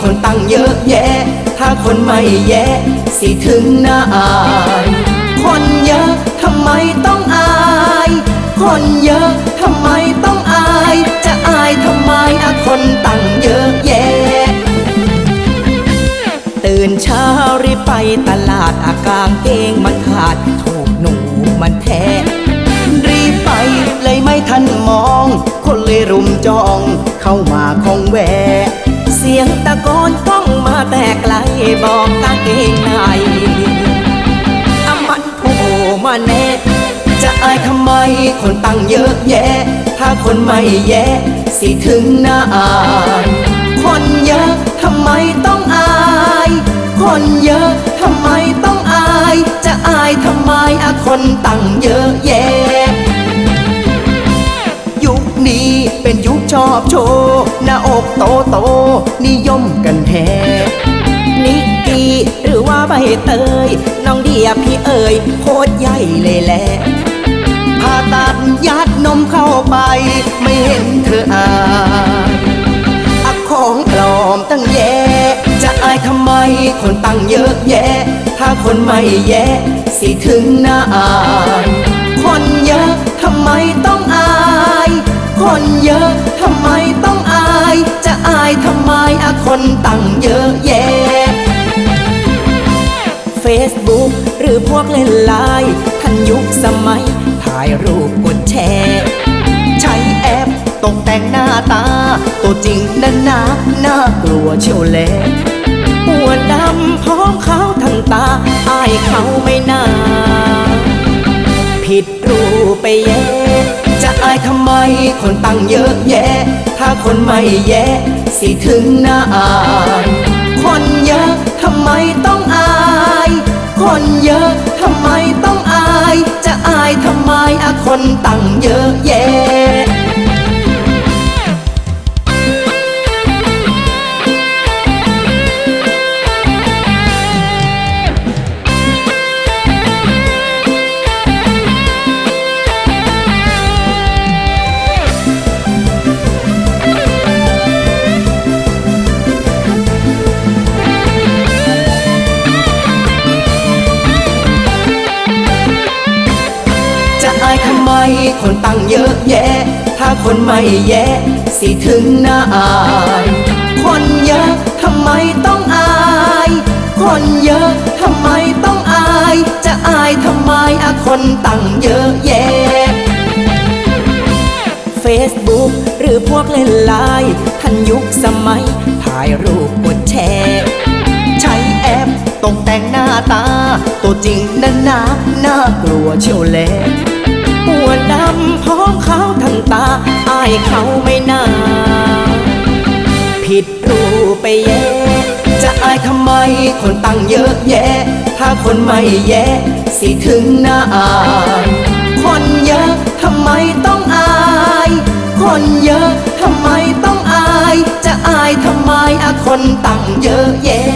คนตั้งเยอะแยะ ถ้าคนไม่แยะ สิถึงหน้าอาย คนเยอะทำไมต้องอาย คนเยอะทำไมต้องอาย จะอายทำไมอะคนตั้งเยอะแยะ ตื่นเช้ารีบไปตลาดอากางเกงมันขาดถูกหนูมันแทะรีบไปเลยไม่ทันมอง คนเลยรุมจอง เข้ามาคงแวะ เสียง บอกกางเกงในอามันผล่มาแน่ จะอายทำไมคนตั้งเยอะแยะ ถ้าคนไม่แยะ สิถึงหน้าอายคนเยอะทำไมต้องอาย คนเยอะทำไมต้องอาย จะอายทำไมอะคนตั้งเยอะแยะยุคนี้เป็นยุคชอบโชว์หน้าอกโตโตนิยมกันแท้ นิกกี้หรือว่าใบเตย น้องเดียพี่เอ๋ยโคตรใหญ่เลยแหละผ่าตัดยัดนมเข้าไป ไม่เห็นเธออายอะของปลอมตั้งแย่ จะอายทำไมคนตั้งเยอะแยะ ถ้าคนไม่แยะสิถึงหน้าอายคนเยอะทำไมต้องอาย คนเยอะทำ Facebook หรือพวกเล่นไลน์ทันยุคสมัย ถ่ายรูปกดแชร์ ใช้แอปตกแต่งหน้าตา ตัวจริงนั้นนาน่ากลัวเชียวแลปวดดำพร้อมขาวทั้งตา อายเขาไม่น่า ผิดรูปไปแย่จะอายทำไมคนตั้งเยอะแยะ ถ้าคนไม่แยะสิถึงหน้าอายคนเยอะทำไมต้อง คนเยอะ ทำไมต้องอาย จะอายทำไมอะคนตั้งเยอะแยะ คนตั้งเยอะแยะ ถ้าคนไม่แยะ สิถึงน้าอาย คนเยอะทำไมต้องอาย คนเยอะทำไมต้องอาย จะอายทำไมอะคนตั้งเยอะแยะ Facebook หรือพวกเล่นไลน์ทันยุคสมัย ถ่ายรูปกดแชร์ใช้แอปตกแต่งหน้าตา ตัวจริงนั้นนาน่ากลัวเชียวแล วดำพร้อมเขาวทั้งตาอายเขาไม่น่า ผิดรูปไปแย่จะอายทำไมคนตั้งเยอะแยะ ถ้าคนไม่แยะสิถึงหน้าอายคนเยอะทำไมต้องอาย คนเยอะทำไมต้องอาย จะอายทำไมอะคนตั้งเยอะแยะ